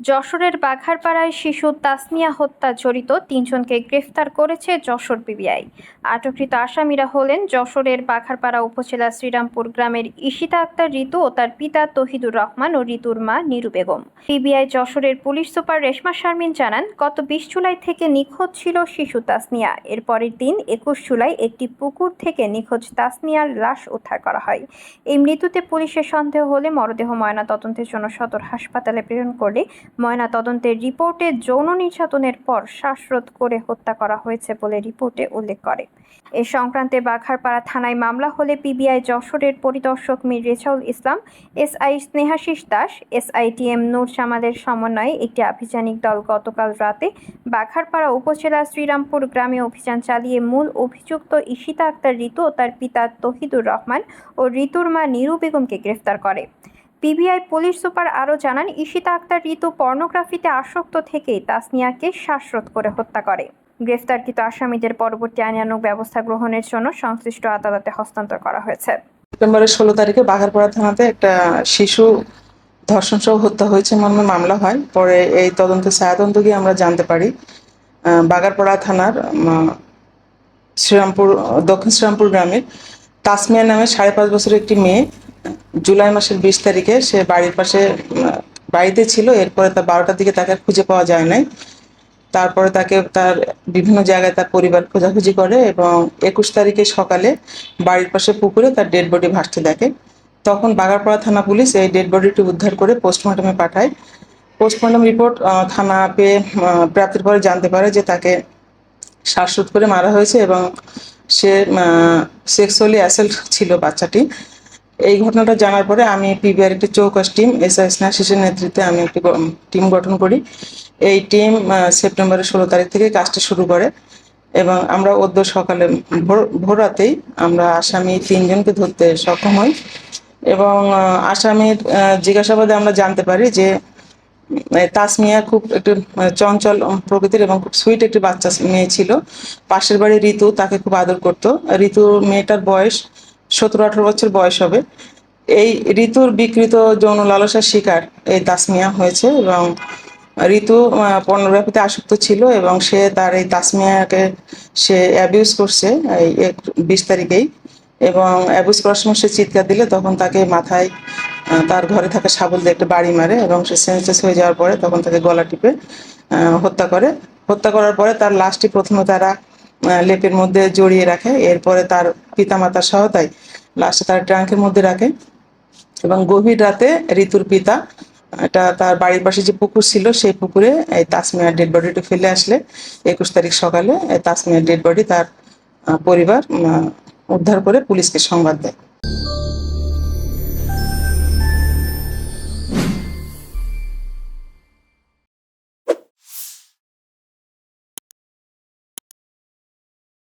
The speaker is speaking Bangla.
যশোরের বাঘারপাড়ায় শিশু তাসমিয়া হত্যা জড়িত তিনজনকে গ্রেফতার করেছে যশোর পিবিআই আটককৃত আসামিরা হলেন যশোরের বাঘারপাড়া উপজেলা শ্রীরামপুর গ্রামের ঈশিতা আক্তার ঋতু ও তার পিতা তহিদুর রহমান ও ঋতুর মা নিরু বেগম। পিবিআই যশোরের পুলিশ সুপার রেশমা শারমিন জানান, গত বিশ জুলাই থেকে নিখোঁজ ছিল শিশু তাসনিয়া। এর পরের দিন একুশ জুলাই একটি পুকুর থেকে নিখোঁজ তাসনিয়ার লাশ উদ্ধার করা হয়। এই মৃত্যুতে পুলিশের সন্দেহ হলে মরদেহ ময়না তদন্তের জন্য সদর হাসপাতালে প্রেরণ করলে ময়না তদন্তের রিপোর্টে যৌন নির্যাতনের পর শ্বাসরোধ করে হত্যা করা হয়েছে বলে রিপোর্টে উল্লেখ করে। এ সংক্রান্তে বাঘারপাড়া থানায় মামলা হলে পিবিআই যশোরের পরিদর্শক Mir Rezaul Islam, SI Snehashis Das SI TM Nur জামালের সমন্বয়ে একটি আভিযানিক দল গতকাল রাতে বাঘারপাড়া উপজেলা শ্রীরামপুর গ্রামে অভিযান চালিয়ে মূল অভিযুক্ত ঈশিতা আক্তার ঋতু ও তার পিতা তহিদুর রহমান ও ঋতুর মা নিরু বেগমকে গ্রেফতার করে। পিবিআই পুলিশ সুপার আরও জানান, ঈশিতা আক্তার ঋতু পর্নোগ্রাফিতে আসক্ত থেকেই তাসনিয়াকে শ্বাসরোধ করে হত্যা করে। গ্রেফতারকৃত আসামিদের পরবর্তী আইনানুগ ব্যবস্থা গ্রহণের জন্য সংশ্লিষ্ট আদালতে হস্তান্তর করা হয়েছে। সেপ্টেম্বরের ষোলো তারিখে বাঘারপাড়া থানাতে একটা শিশু ধর্ষণ সহ হত্যা হয়েছে মর্মে মামলা হয়। পরে এই তদন্তে ছায়াতন্ত গিয়ে আমরা জানতে পারি। বাগারপাড়া থানার শ্রীরামপুর, দক্ষিণ শ্রীরামপুর গ্রামের তাসমিয়া নামে সাড়ে পাঁচ বছরের একটি মেয়ে জুলাই মাসের বিশ তারিখে সে বাড়ির পাশে বাড়িতে ছিল, এরপরে তার বারোটার দিকে তাকে খুঁজে পাওয়া যায় নাই। তারপরে তাকে তার বিভিন্ন জায়গায় তার পরিবার খোঁজাখুঁজি করে এবং একুশ তারিখে সকালে বাড়ির পাশে পুকুরে তার ডেড বডি ভাসতে দেখে। তখন বাগারপাড়া থানা পুলিশ এই ডেড বডিটি উদ্ধার করে পোস্টমর্টমে পাঠায়। পোস্টমর্টম রিপোর্ট থানা পেয়ে প্রাপ্তির পরে জানতে পারে যে তাকে শ্বাসরোধ করে মারা হয়েছে এবং সে সেক্সুয়ালি অ্যাসেল্ট ছিল বাচ্চাটি। এই ঘটনাটা জানার পরে আমি পিবিআর একটি চৌকাশ টিম, এস এস শিশুর নেতৃত্বে আমি একটি টিম গঠন করি। এই টিম সেপ্টেম্বরের ষোলো তারিখ থেকে কাজটা শুরু করে এবং আমরা অদ্য সকালে ভোর ভোর রাতেই আমরা আসামি তিনজনকে ধরতে সক্ষম হই এবং আসামির জিজ্ঞাসাবাদে আমরা জানতে পারি যে তাসমিয়া খুব একটু চঞ্চল প্রকৃতির এবং খুব সুইট একটি বাচ্চা মেয়ে ছিল। পাশের বাড়ি ঋতু তাকে খুব আদর করত। ঋতু মেয়েটার বয়স সতেরো আঠারো বছর বয়স হবে। এই ঋতুর বিকৃত যৌন লালসার শিকার এই তাসমিয়া হয়েছে এবং ঋতু পর্নোগ্রাফিতে আসক্ত ছিল এবং সে তার এই তাসমিয়াকে সে অ্যাবিউজ করছে এই বিশ তারিখেই এবং অ্যাবিউজ করার সময় সে চিৎকার দিলে তখন তাকে মাথায় তার ঘরে থাকা শাবল দিয়ে একটা বাড়ি মারে এবং সে সেন্সলেস হয়ে যাওয়ার পরে তখন তাকে গলা টিপে হত্যা করে। হত্যা করার পরে তার লাশটি প্রথমে তারা লেপের মধ্যে জড়িয়ে রাখে। এরপরে তার পিতামাতার সহায়তায় লাশটা তার ট্রাঙ্কের মধ্যে রাখে এবং গভীর রাতে ঋতুর পিতা, এটা তার বাড়ির পাশে যে পুকুর ছিল, সেই পুকুরে এই তাসমিয়ার ডেড বডিটা ফেলে আসলে একুশ তারিখ সকালে তাসমিয়ার ডেড বডি তার পরিবার উদ্ধার করে পুলিশকে সংবাদ দেয়।